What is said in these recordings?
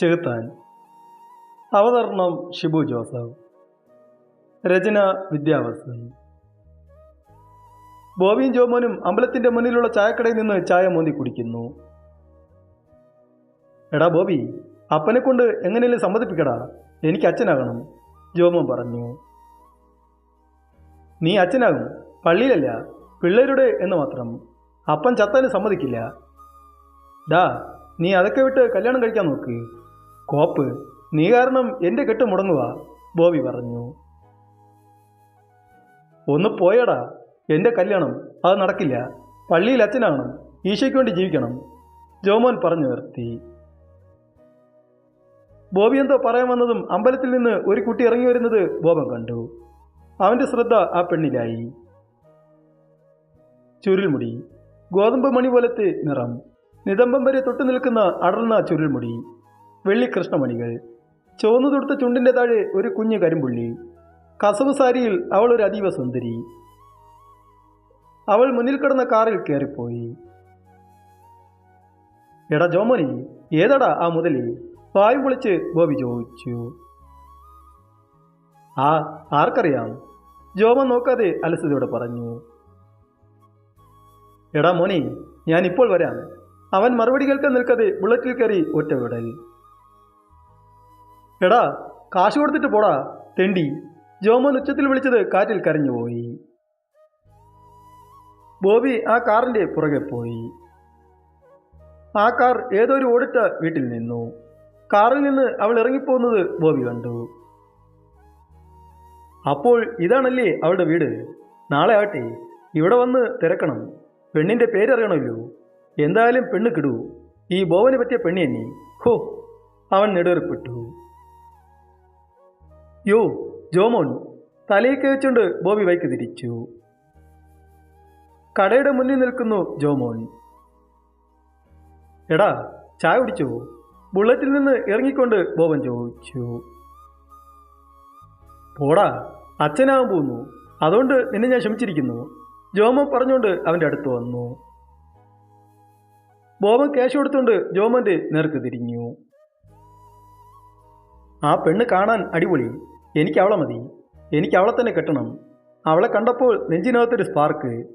ചെകുത്താൻ. അവതരണം ഷിബു ജോസഫ്. രചന വിദ്യാവസൻ. ബോബിയും ജോമോനും അമ്പലത്തിന്റെ മുന്നിലുള്ള ചായക്കടയിൽ നിന്ന് ചായ മോന്തി കുടിക്കുന്നു. എടാ ബോബി അപ്പനെ കൊണ്ട് എങ്ങനെയും സമ്മതിപ്പിക്കടാ. എനിക്ക് അച്ഛനാകണം ജോമോൻ പറഞ്ഞു. നീ അച്ഛനാകും പള്ളിയിലല്ല പിള്ളേരുടെ എന്ന് മാത്രം. അപ്പൻ ചത്താലും സമ്മതിക്കില്ല. ഡാ നീ അതൊക്കെ വിട്ട് കല്യാണം കഴിക്കാൻ നോക്ക്. കോപ്പ് നീ കാരണം എന്റെ കെട്ട് മുടങ്ങുക ബോബി പറഞ്ഞു. ഒന്ന് പോയടാ എന്റെ കല്യാണം അത് നടക്കില്ല. പള്ളിയിൽ അച്ഛനാണ് ഈശയ്ക്ക് വേണ്ടി ജീവിക്കണം ജോമോൻ പറഞ്ഞു നിർത്തി. ബോബി എന്തോ പറയാൻ വന്നതും അമ്പലത്തിൽ നിന്ന് ഒരു കുട്ടി ഇറങ്ങി വരുന്നത് ബോബൻ കണ്ടു. അവന്റെ ശ്രദ്ധ ആ പെണ്ണിലായി. ചുരുൾമുടി ഗോതമ്പ് മണി പോലത്തെ നിറം നിതംബം വരെ തൊട്ടു നിൽക്കുന്ന അടർന്ന ചുരുൾമുടി. വെള്ളി കൃഷ്ണമണികൾ ചുവന്നു തൊടുത്ത ചുണ്ടിന്റെ താഴെ ഒരു കുഞ്ഞു കരിമ്പുള്ളി. കസവ് സാരിയിൽ അവൾ ഒരു അതീവ സുന്ദരി. അവൾ മുന്നിൽ കിടന്ന കാറിൽ കയറിപ്പോയി. എടാ ജോമോനി ഏതടാ ആ മുതലി? വായും പൊളിച്ച് ബോബി ചോദിച്ചു. ആ ആർക്കറിയാം? ജോമൻ നോക്കാതെ അലസതയോടെ പറഞ്ഞു. എടാ മോനി ഞാൻ ഇപ്പോൾ വരാം. അവൻ മറുപടി കേൾക്കാൻ നിൽക്കാതെ ബുള്ളറ്റിൽ കയറി ഒറ്റ വിടൽ എടാ കാശ് കൊടുത്തിട്ട് പോടാ തെണ്ടി. ജോമോൻ ഉച്ചത്തിൽ വിളിച്ചത് കാറ്റിൽ കരഞ്ഞുപോയി ബോബി ആ കാറിന്റെ പുറകെ പോയി. ആ കാർ ഏതോ ഒരു ഓടിട്ട വീട്ടിൽ നിന്നു. കാറിൽ നിന്ന് അവൾ ഇറങ്ങിപ്പോകുന്നത് ബോബി കണ്ടു. അപ്പോൾ ഇതാണല്ലേ അവളുടെ വീട്? നാളെ ആട്ടെ ഇവിടെ വന്ന് തിരക്കണം. പെണ്ണിന്റെ പേരറിയണമല്ലോ. എന്തായാലും പെണ്ണ് കിടൂ. ഈ ബോവന് പറ്റിയ പെണ്ണി തന്നെ ഹോ അവൻ നെടുവേർപ്പെട്ടു. യോ ജോമോൻ തലയിൽ വെച്ചുകൊണ്ട് ബോബി വൈക്ക് തിരിച്ചു. കടയുടെ മുന്നിൽ നിൽക്കുന്നു ജോമോൻ. എടാ ചായ കുടിച്ചോ? ബുള്ളറ്റിൽ നിന്ന് ഇറങ്ങിക്കൊണ്ട് ബോബൻ ചോദിച്ചു. പോടാ അച്ഛനാകാൻ പോകുന്നു. അതുകൊണ്ട് നിന്നെ ഞാൻ ക്ഷമിച്ചിരിക്കുന്നു. ജോമോൻ പറഞ്ഞുകൊണ്ട് അവന്റെ അടുത്ത് വന്നു. ബോബൻ ക്യാഷ് കൊടുത്തുകൊണ്ട് ജോമന്റെ നേർക്ക് തിരിഞ്ഞു. ആ പെണ്ണ് കാണാൻ അടിപൊളി. എനിക്ക് അവളെ മതി. എനിക്ക് അവളെ തന്നെ കെട്ടണം. അവളെ കണ്ടപ്പോൾ നെഞ്ചിനകത്തൊരു സ്പാർക്ക്.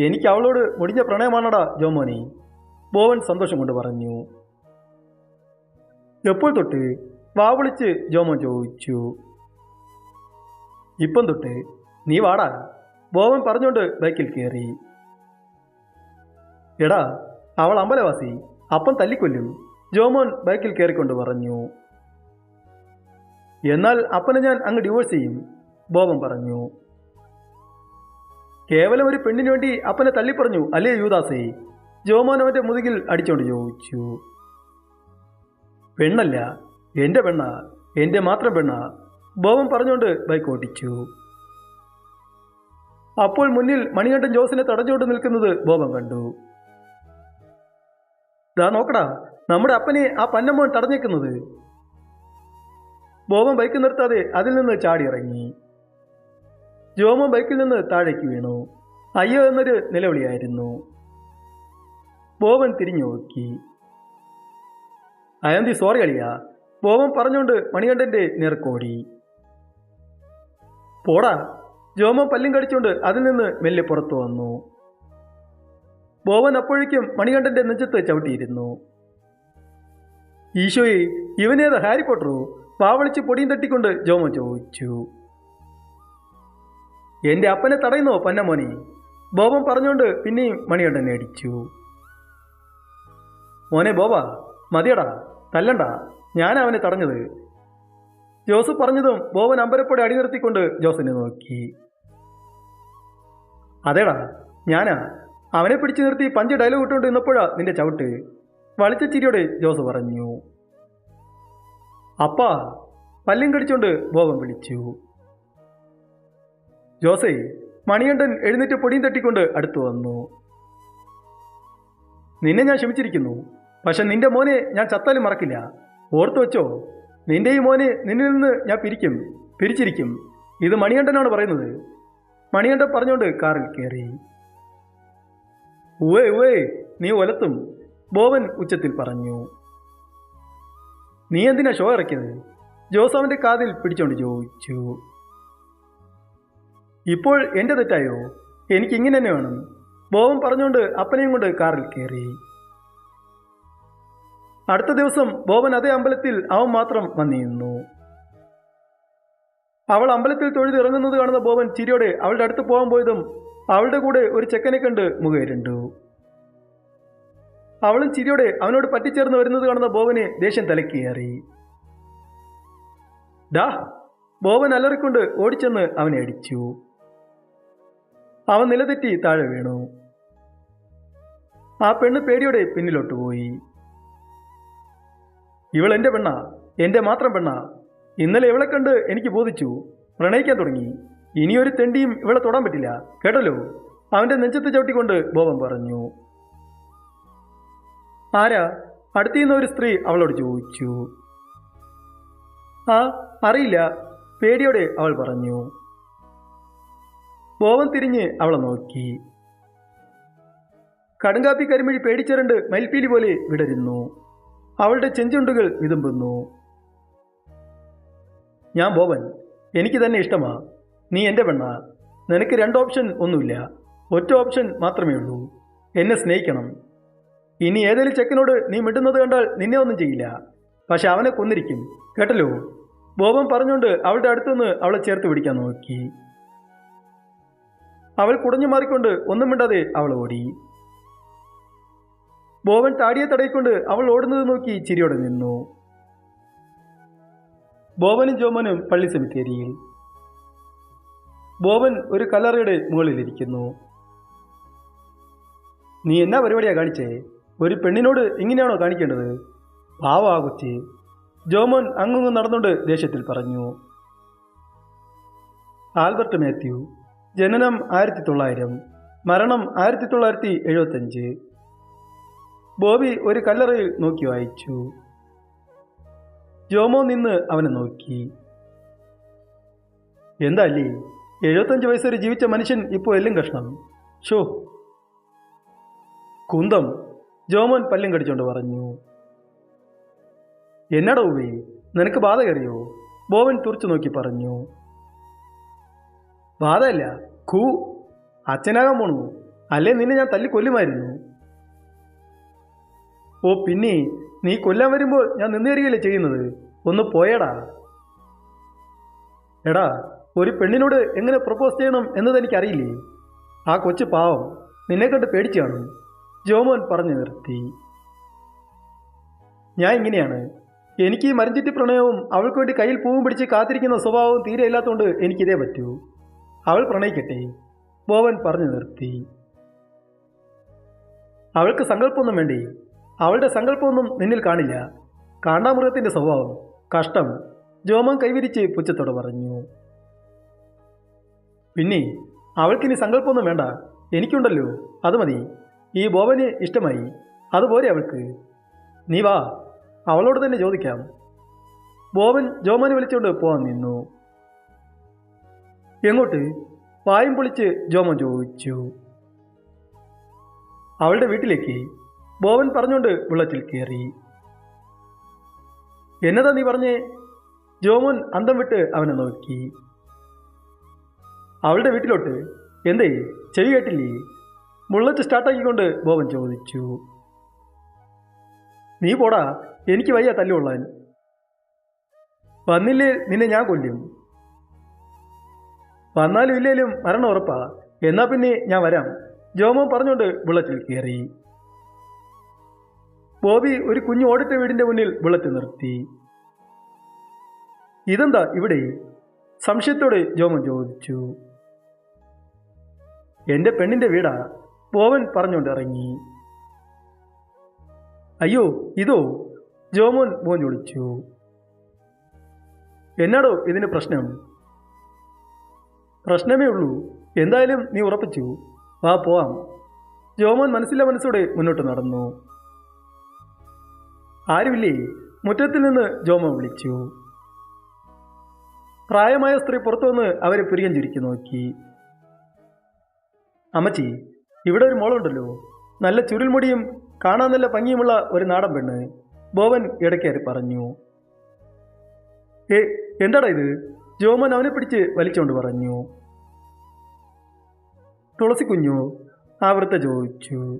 എനിക്ക് അവളോട് മുടിഞ്ഞ പ്രണയമാണടാ ജോമോനി. ബോവൻ സന്തോഷം കൊണ്ട് പറഞ്ഞു. എപ്പോൾ തൊട്ട്? വാ വിളിച്ച് ജോമോൻ ചോദിച്ചു. ഇപ്പം തൊട്ട്. നീ വാടാ. ബോവൻ പറഞ്ഞുകൊണ്ട് ബൈക്കിൽ കയറി എടാ അവൾ അമ്പലവാസി. അപ്പം തല്ലിക്കൊല്ലും. ജോമോൻ ബൈക്കിൽ കയറിക്കൊണ്ട് പറഞ്ഞു. എന്നാൽ അപ്പനെ ഞാൻ അങ്ങ് ഡിവോഴ്സ് ചെയ്യും. ബോബൻ പറഞ്ഞു. കേവലം ഒരു പെണ്ണിന് വേണ്ടി അപ്പനെ തള്ളിപ്പറഞ്ഞു അല്ലേ യുവദാസേ ജോമോൻ അവന്റെ മുതുകിൽ അടിച്ചോണ്ട് ചോദിച്ചു. പെണ്ണല്ല എന്റെ പെണ്ണ എന്റെ മാത്രം പെണ്ണ ബോബൻ പറഞ്ഞുകൊണ്ട് ബൈക്ക് ഓടിച്ചു. അപ്പോൾ മുന്നിൽ മണികണ്ഠൻ ജോസിനെ തടഞ്ഞുകൊണ്ട് നിൽക്കുന്നത് ബോബൻ കണ്ടു. ദാ നോക്കടാ നമ്മുടെ അപ്പനെ ആ പന്നമ്മോൻ തടഞ്ഞേക്കുന്നത്. ബോബൻ ബൈക്ക് നിർത്താതെ അതിൽ നിന്ന് ചാടിയിറങ്ങി. ജോമൻ ബൈക്കിൽ നിന്ന് താഴേക്ക് വീണു. അയ്യോ എന്നൊരു നിലവിളിയായിരുന്നു. ബോബൻ തിരിഞ്ഞു നോക്കി. അയന്തി സോറി അളിയ. ബോബൻ പറഞ്ഞുകൊണ്ട് മണികണ്ഠന്റെ നേർക്കോടി. പോടാ. ജോമൻ പല്ലും കടിച്ചുകൊണ്ട് അതിൽ നിന്ന് മെല്ലെ പുറത്തു വന്നു. ബോവൻ അപ്പോഴേക്കും മണികണ്ഠന്റെ നെഞ്ചത്ത് ചവിട്ടിയിരുന്നു. ഈശോയെ ഇവനേത്? ഹാരി പാവളിച്ച് പൊടിയും തട്ടിക്കൊണ്ട് ജോമോൻ ചോദിച്ചു എന്റെ അപ്പനെ തടയുന്നോ പന്നമോനെ ബോബൻ പറഞ്ഞുകൊണ്ട് പിന്നെയും മണികണ്ഠനെ അടിച്ചു മോനെ ബോബ മതിയടാ തല്ലണ്ട ഞാൻ അവനെ തടഞ്ഞത്. ജോസഫ് പറഞ്ഞതും ബോബൻ അമ്പരപ്പൊടി അടി നിർത്തിക്കൊണ്ട് ജോസിനെ നോക്കി. അതേടാ ഞാനാ അവനെ പിടിച്ചു നിർത്തി പഞ്ച് ഡയലോഗ് ഇട്ടുകൊണ്ട് നിന്നപ്പോഴാ നിന്റെ ചവിട്ട് വളിച്ച ചിരിയോടെ ജോസ് പറഞ്ഞു. അപ്പാ പല്ലും കടിച്ചുകൊണ്ട് ബോബൻ വിളിച്ചു. ജോസേ മണികണ്ഠൻ എഴുന്നേറ്റ് പൊടിയും തട്ടിക്കൊണ്ട് അടുത്തു വന്നു. നിന്നെ ഞാൻ ക്ഷമിച്ചിരിക്കുന്നു. പക്ഷെ നിന്റെ മോനെ ഞാൻ ചത്താലും മറക്കില്ല. ഓർത്തു വെച്ചോ നിന്റെ ഈ മോനെ നിന്നിൽ നിന്ന് ഞാൻ പിരിക്കും പിരിച്ചിരിക്കും. ഇത് മണികണ്ഠനാണ് പറയുന്നത്. മണികണ്ഠൻ പറഞ്ഞുകൊണ്ട് കാറിൽ കയറി ഉവേ ഉവേ നീ ഒലത്തും ബോവൻ ഉച്ചത്തിൽ പറഞ്ഞു. നീ എന്തിനാ ഷോ ഇറക്കിയത്? ജോസഫിന്റെ കാതിൽ പിടിച്ചോണ്ട് ചോദിച്ചു. ഇപ്പോൾ എന്റെ തെറ്റായോ? എനിക്ക് ഇങ്ങനെ തന്നെ വേണം. ബോവൻ പറഞ്ഞുകൊണ്ട് അപ്പനെയും കൊണ്ട് കാറിൽ കയറി അടുത്ത ദിവസം ബോബൻ അതേ അമ്പലത്തിൽ അവൻ മാത്രം വന്നിരുന്നു. അവൾ അമ്പലത്തിൽ തൊഴുതിറങ്ങുന്നത് കാണുന്ന ബോബൻ ചിരിയോടെ അവളുടെ അടുത്ത് പോകാൻ പോയതും അവളുടെ കൂടെ ഒരു ചെക്കനെ കണ്ട് മുഖേരുണ്ടു. അവളും ചിരിയോടെ അവനോട് പറ്റിച്ചേർന്ന് വരുന്നത് കാണുന്ന ബോബന് ദേഷ്യം തലക്കേറി. ഡാ ബോവൻ അലറിക്കൊണ്ട് ഓടിച്ചെന്ന് അവനെ അടിച്ചു. അവൻ നിലതെറ്റി താഴെ വീണു. ആ പെണ്ണ് പേടിയോടെ പിന്നിലോട്ട് പോയി. ഇവൾ എന്റെ പെണ്ണാ എന്റെ മാത്രം പെണ്ണാ. ഇന്നലെ ഇവളെ കണ്ട് എനിക്ക് ബോധിച്ചു പ്രണയിക്കാൻ തുടങ്ങി. ഇനിയൊരു തെണ്ടിയും ഇവളെ തൊടാൻ പറ്റില്ല കേട്ടല്ലോ? അവന്റെ നെഞ്ചത്ത് ചവിട്ടിക്കൊണ്ട് ബോവൻ പറഞ്ഞു. ആരാ? അടുത്തുനിന്ന ഒരു സ്ത്രീ അവളോട് ചോദിച്ചു. ആ അറിയില്ല. പേടിയോടെ അവൾ പറഞ്ഞു. ബോവൻ തിരിഞ്ഞ് അവളെ നോക്കി. കടുങ്കാപ്പി കരിമിഴി പേടിച്ചിരണ്ട് മയിൽപ്പീലി പോലെ വിടരുന്നു. അവളുടെ ചെഞ്ചുണ്ടുകൾ വിതുമ്പുന്നു. ഞാൻ ബോവൻ എനിക്ക് തന്നെ ഇഷ്ടമാ. നീ എന്റെ പെണ്ണാ. നിനക്ക് രണ്ട് ഓപ്ഷൻ ഒന്നുമില്ല. ഒറ്റ ഓപ്ഷൻ മാത്രമേ ഉള്ളൂ. എന്നെ സ്നേഹിക്കണം. ഇനി ഏതെങ്കിലും ചെക്കനോട് നീ മിണ്ടുന്നത് കണ്ടാൽ നിന്നെ ഒന്നും ചെയ്യില്ല. പക്ഷെ അവനെ കൊന്നിരിക്കും. കേട്ടല്ലോ? ബോബൻ പറഞ്ഞുകൊണ്ട് അവളുടെ അടുത്തുനിന്ന് അവളെ ചേർത്ത് പിടിക്കാൻ നോക്കി. അവൾ കുടഞ്ഞു മാറിക്കൊണ്ട് ഒന്നും മിണ്ടാതെ അവൾ ഓടി. ബോബൻ താടിയെ തടയിക്കൊണ്ട് അവൾ ഓടുന്നത് നോക്കി ചിരിയോടെ നിന്നു. ബോബനും ജോമനും പള്ളി സെമിത്തേരിയിൽ. ബോബൻ ഒരു കല്ലറയുടെ മുകളിലിരിക്കുന്നു നീ എന്നാ പരിപാടിയാ കാണിച്ചേ? ഒരു പെണ്ണിനോട് ഇങ്ങനെയാണോ കാണിക്കേണ്ടത്? പാവാ കൊച്ചി ജോമോൻ അങ്ങുങ്ങും നടന്നുകൊണ്ട് ദേഷ്യത്തിൽ പറഞ്ഞു. ആൽബർട്ട് മാത്യു ജനനം ആയിരത്തി തൊള്ളായിരം മരണം ആയിരത്തി തൊള്ളായിരത്തി എഴുപത്തഞ്ച്. ബോബി ഒരു കല്ലറയിൽ നോക്കി വായിച്ചു. ജോമോ നിന്ന് അവനെ നോക്കി. എന്താ അല്ലേ എഴുപത്തഞ്ച് വയസ്സ് ജീവിച്ച മനുഷ്യൻ ഇപ്പോൾ എല്ലും കഷ്ണം? ഷോ കുന്തം ജോമോൻ പല്ലും കടിച്ചുകൊണ്ട് പറഞ്ഞു എന്നട ഉവേ നിനക്ക് ബാധ കയറിയോ ബോവൻ തുറച്ചു നോക്കി പറഞ്ഞു ബാധയല്ല ഖൂ അച്ഛനാകാൻ പോണു അല്ലേ നിന്നെ ഞാൻ തല്ലി കൊല്ലുമായിരുന്നു? ഓ പിന്നെ നീ കൊല്ലാൻ വരുമ്പോൾ ഞാൻ നിന്ന് തരികയല്ലേ ചെയ്യുന്നത്? ഒന്ന് പോയടാ. എടാ ഒരു പെണ്ണിനോട് എങ്ങനെ പ്രപ്പോസ് ചെയ്യണം എന്നത് എനിക്കറിയില്ലേ? ആ കൊച്ചു പാവം നിന്നെ കണ്ട് പേടിച്ചു കാണും. ജോമോൻ പറഞ്ഞു നിർത്തി. ഞാൻ ഇങ്ങനെയാണ്. എനിക്ക് ഈ മരഞ്ചിറ്റി പ്രണയവും അവൾക്ക് വേണ്ടി കയ്യിൽ പൂവും പിടിച്ച് കാത്തിരിക്കുന്ന സ്വഭാവവും തീരെ ഇല്ലാത്തതുകൊണ്ട് എനിക്കിതേ പറ്റൂ. അവൾ പ്രണയിക്കട്ടെ ബോവൻ പറഞ്ഞു നിർത്തി. അവൾക്ക് സങ്കല്പമൊന്നും വേണ്ടി. അവളുടെ സങ്കല്പമൊന്നും നിന്നിൽ കാണില്ല. കാണാമൃഗത്തിന്റെ സ്വഭാവം കഷ്ടം ജോമൻ കൈവിരിച്ച് പുച്ഛത്തോടെ പറഞ്ഞു. പിന്നെ അവൾക്കിനി സങ്കല്പമൊന്നും വേണ്ട. എനിക്കുണ്ടല്ലോ. അത് മതി. ഈ ബോബന് ഇഷ്ടമായി? അതുപോലെ അവൾക്ക്. നീ വാ അവളോട് തന്നെ ചോദിക്കാം. ബോബൻ ജോമനെ വിളിച്ചുകൊണ്ട് പോവാൻ നിന്നു. എങ്ങോട്ട്? വായും പൊളിച്ച് ജോമൻ ചോദിച്ചു. അവളുടെ വീട്ടിലേക്ക് ബോബൻ പറഞ്ഞുകൊണ്ട് ബുള്ളറ്റിൽ കയറി. എന്നതാ നീ പറഞ്ഞേ? ജോമോൻ അന്തം വിട്ട് അവനെ നോക്കി. അവളുടെ വീട്ടിലോട്ട് എന്തേ ചെവി കേട്ടില്ലേ? ബുള്ളറ്റ് സ്റ്റാർട്ടാക്കിക്കൊണ്ട് ബോബൻ ചോദിച്ചു നീ പോടാ എനിക്ക് വയ്യ തല്ലുകൊള്ളാൻ. വന്നില്ലേ നിന്നെ ഞാൻ കൊല്ലും. വന്നാലും ഇല്ലേലും മരണം ഉറപ്പാ. എന്നാ പിന്നെ ഞാൻ വരാം. ജോമോ പറഞ്ഞുകൊണ്ട് ബുള്ളറ്റിൽ കയറി. ബോബി ഒരു കുഞ്ഞു ഓടിട്ട വീടിന്റെ മുന്നിൽ ബുള്ളറ്റ് നിർത്തി. ഇതെന്താ ഇവിടെ? സംശയത്തോടെ ജോമൻ ചോദിച്ചു. എന്റെ പെണ്ണിന്റെ വീടാ. ബോവൻ പറഞ്ഞുകൊണ്ട് ഇറങ്ങി. അയ്യോ ഇതോ? ജോമോൻ മോൻ വിളിച്ചു. എന്നാടോ ഇതിന് പ്രശ്നം? പ്രശ്നമേ ഉള്ളൂ. എന്തായാലും നീ ഉറപ്പിച്ചു. വാ പോവാം. ജോമോൻ മനസ്സില്ല മനസ്സോടെ മുന്നോട്ട് നടന്നു. ആരുമില്ലേ? മുറ്റത്തിൽ നിന്ന് ജോമോൻ വിളിച്ചു. പ്രായമായ സ്ത്രീ പുറത്തു വന്ന് അവരെ പിരിയം ചുരുക്കി നോക്കി. അമ്മച്ചി ഇവിടെ ഒരു മോളുണ്ടല്ലോ. നല്ല ചുരുൾമുടിയും കാണാൻ നല്ല ഭംഗിയുമുള്ള ഒരു നാടൻ പെണ്ണ്. ബോവൻ ഇടയ്ക്കേറി പറഞ്ഞു. ഏ എന്താടാ ഇത്? ജോമൻ അവനെ പിടിച്ച് വലിച്ചുകൊണ്ട് പറഞ്ഞു. തുളസി കുഞ്ഞു ആവൃത്ത ചോദിച്ചു.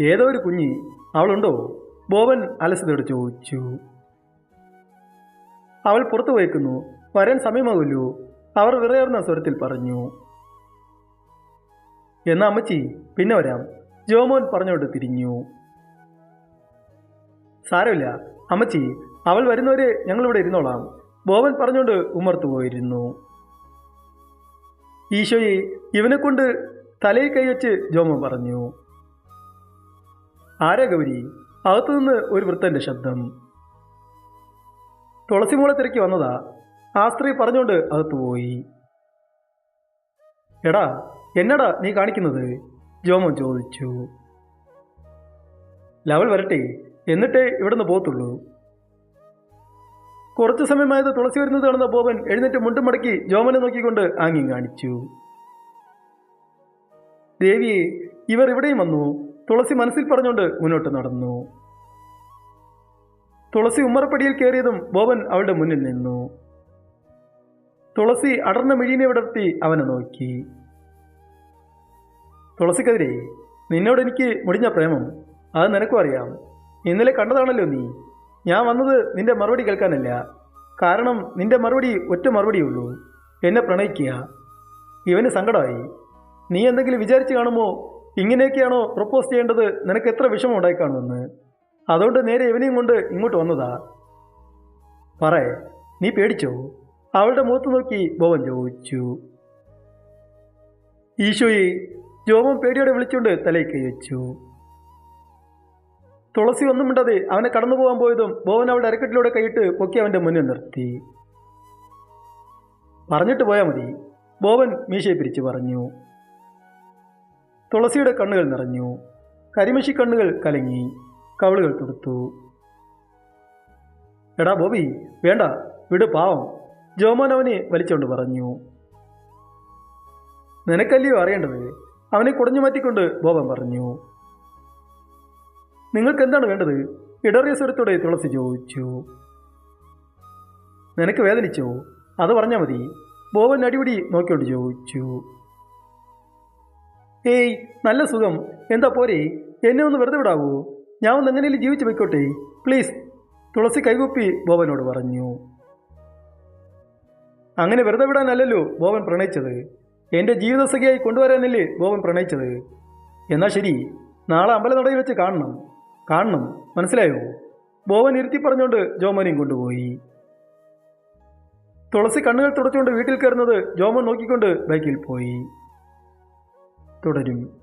ഏതോ ഒരു കുഞ്ഞി അവളുണ്ടോ? ബോവൻ അലസതയോട് ചോദിച്ചു. അവൾ പുറത്തു വയ്ക്കുന്നു വരാൻ സമയമാകുമല്ലോ അവർ വിറയേർന്ന സ്വരത്തിൽ പറഞ്ഞു. എന്നാ അമ്മച്ചി പിന്നെ വരാം. ജോമോൻ പറഞ്ഞുകൊണ്ട് തിരിഞ്ഞു. സാരമില്ല അമ്മച്ചി അവൾ വരുന്നവരെ ഞങ്ങളിവിടെ ഇരുന്നോളാം. ബോവൻ പറഞ്ഞുകൊണ്ട് ഉമർത്തു പോയിരുന്നു. ഈശോയെ ഇവനെ കൊണ്ട് തലയിൽ കൈവച്ച് ജോമോൻ പറഞ്ഞു. ആരാ ഗൗരി? അകത്തുനിന്ന് ഒരു വൃത്തന്റെ ശബ്ദം. തുളസിമൂളെ തിരക്കി വന്നതാ. ആ സ്ത്രീ പറഞ്ഞുകൊണ്ട് അകത്തുപോയി. എടാ എന്നടാ നീ കാണിക്കുന്നത്? ജോമോൻ ചോദിച്ചു. ലവൽ വരട്ടെ എന്നിട്ടേ ഇവിടുന്ന് പോത്തുള്ളൂ കുറച്ചു സമയമായത് തുളസി വരുന്നത് കാണുന്ന ബോബൻ എഴുന്നേറ്റ് മുണ്ടും മടക്കി ജോമനെ നോക്കിക്കൊണ്ട് ആംഗ്യം കാണിച്ചു. ദേവിയെ ഇവർ ഇവിടെയും വന്നു. തുളസി മനസ്സിൽ പറഞ്ഞുകൊണ്ട് മുന്നോട്ട് നടന്നു. തുളസി ഉമ്മറപ്പടിയിൽ കയറിയതും ബോബൻ അവളുടെ മുന്നിൽ നിന്നു. തുളസി അടർന്ന മിഴിനെ വിടർത്തി അവനെ നോക്കി. തുളസിക്കെതിരെ നിന്നോട് എനിക്ക് മുടിഞ്ഞ പ്രേമം. അത് നിനക്കും അറിയാം. ഇന്നലെ കണ്ടതാണല്ലോ നീ. ഞാൻ വന്നത് നിന്റെ മറുപടി കേൾക്കാനല്ല. കാരണം നിന്റെ മറുപടി ഒറ്റ മറുപടിയുള്ളൂ എന്നെ പ്രണയിക്കുക. ഇവന് സങ്കടമായി. നീ എന്തെങ്കിലും വിചാരിച്ച് കാണുമോ? ഇങ്ങനെയൊക്കെയാണോ പ്രപ്പോസ് ചെയ്യേണ്ടത്? നിനക്ക് എത്ര വിഷമം ഉണ്ടായി കാണുമെന്ന്? അതുകൊണ്ട് നേരെ ഇവനെയും കൊണ്ട് ഇങ്ങോട്ട് വന്നതാ. പറ നീ പേടിച്ചോ? അവളുടെ മുഖത്ത് നോക്കി ബോവൻ ചോദിച്ചു. ഈശോയെ ജോമൻ പേടിയോടെ വിളിച്ചുകൊണ്ട് തലയിൽ കൈവച്ചു തുളസി ഒന്നും മിണ്ടാതെ അവനെ കടന്നു പോകാൻ പോയതും ബോവൻ അവളുടെ അരക്കെട്ടിലൂടെ കൈയിട്ട് പൊക്കി അവന്റെ മുന്നിൽ നിർത്തി. പറഞ്ഞിട്ട് പോയാൽ മതി. ബോവൻ മീശയെ പിരിച്ചു പറഞ്ഞു. തുളസിയുടെ കണ്ണുകൾ നിറഞ്ഞു. കരിമഷി കണ്ണുകൾ കലങ്ങി. കവളുകൾ തുടുത്തു. എടാ ബോബി വേണ്ട വിട് പാവം. ജോമോൻ അവനെ വലിച്ചുകൊണ്ട് പറഞ്ഞു. നിനക്കല്ലയോ അറിയേണ്ടത്? അവനെ കുടഞ്ഞു മാറ്റിക്കൊണ്ട് ബോബൻ പറഞ്ഞു നിങ്ങൾക്ക് എന്താണ് വേണ്ടത്? ഇടറിയ സ്വരത്തോടെ തുളസി ചോദിച്ചു. നിനക്ക് വേദനിച്ചോ? അത് പറഞ്ഞാൽ മതി. ബോബൻ അടിപിടി നോക്കിയോണ്ട് ചോദിച്ചു. ഏയ് നല്ല സുഖം. എന്താ പോരെ? എന്നെ ഒന്ന് വെറുതെ വിടാവൂ? ഞാൻ ഒന്ന് എങ്ങനെയും ജീവിച്ചു വെക്കോട്ടെ പ്ലീസ്. തുളസി കൈകൂപ്പി ബോബനോട് പറഞ്ഞു. അങ്ങനെ വെറുതെ വിടാനല്ലല്ലോ ബോബൻ പ്രണയിച്ചത്. എന്റെ ജീവിതസഖിയായി കൊണ്ടുവരാനല്ലേ ബോബൻ പ്രണയിച്ചത്? എന്നാൽ ശരി നാളെ അമ്പലനടയിൽ വെച്ച് കാണണം. കാണണം മനസ്സിലായോ? ബോവൻ ഇരുത്തി പറഞ്ഞുകൊണ്ട് ജോമോനെയും കൊണ്ടുപോയി. തുളസി കണ്ണുകൾ തുടച്ചുകൊണ്ട് വീട്ടിൽ കയറുന്നത് ജോമോൻ നോക്കിക്കൊണ്ട് ബൈക്കിൽ പോയി. തുടരും.